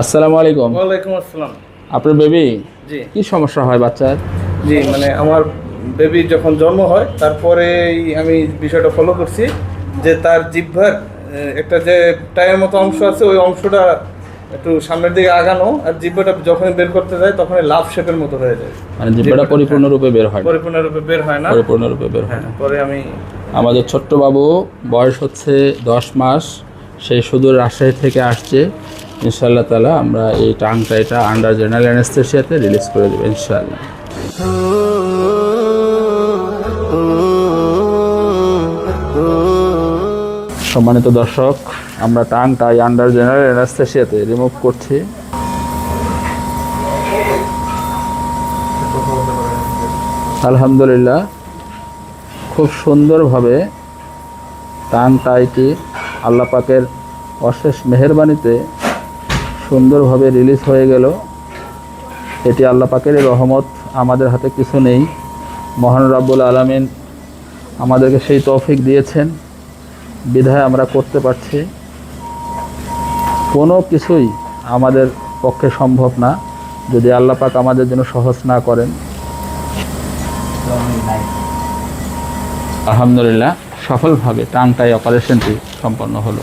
আসসালামু আলাইকুম। ওয়ালাইকুম আসসালাম। আপনার বেবি? জি। কি সমস্যা হয় বাচ্চার? জি মানে আমার বেবি যখন জন্ম হয় তারপরেই আমি বিষয়টা ফলো করছি যে তার জিহ্বার একটা যে টায়ের মতো অংশ আছে ওই অংশটা একটু সামনের দিকে আগানো আর জিহ্বাটা যখন বের করতে যায় তখন লাভ শেপের মতো হয়ে যায়। মানে জিব্বাটা পরিপূর্ণরূপে বের হয় না। পরিপূর্ণরূপে বের হয় না। পরিপূর্ণরূপে বের হয় হ্যাঁ না পরে আমি আমাদের ছোট্ট বাবু বয়স হচ্ছে দশ মাস সেই সুদূর রাজশাহী থেকে আসছে। ইনশাআল্লাহ তালা আমরা এই টাংটা, এটা আন্ডার জেনারেল অ্যানেস্থেশিয়াতে রিলিজ করে দেবো ইনশাআল্লাহ। সম্মানিত দর্শক, আমরা টাংটা আন্ডার জেনারেল অ্যানেস্থেশিয়াতে রিমুভ করছি। আলহামদুলিল্লাহ, খুব সুন্দরভাবে টাং টাইটি আল্লাহ পাকের অশেষ মেহেরবানিতে সুন্দরভাবে রিলিজ হয়ে গেল। এটি আল্লাহ পাকের রহমত আমাদের হাতে কিছু নেই। মহান রাব্বুল আলামিন আমাদেরকে সেই তৌফিক দিয়েছেন। বিধায় আমরা করতে পারছি। কোনো কিছুই আমাদের পক্ষে সম্ভব না, যদি আল্লাহ পাক আমাদের জন্য সহজ না করেন। আলহামদুলিল্লাহ, সফলভাবে টাংটাই অপারেশনটি সম্পন্ন হলো।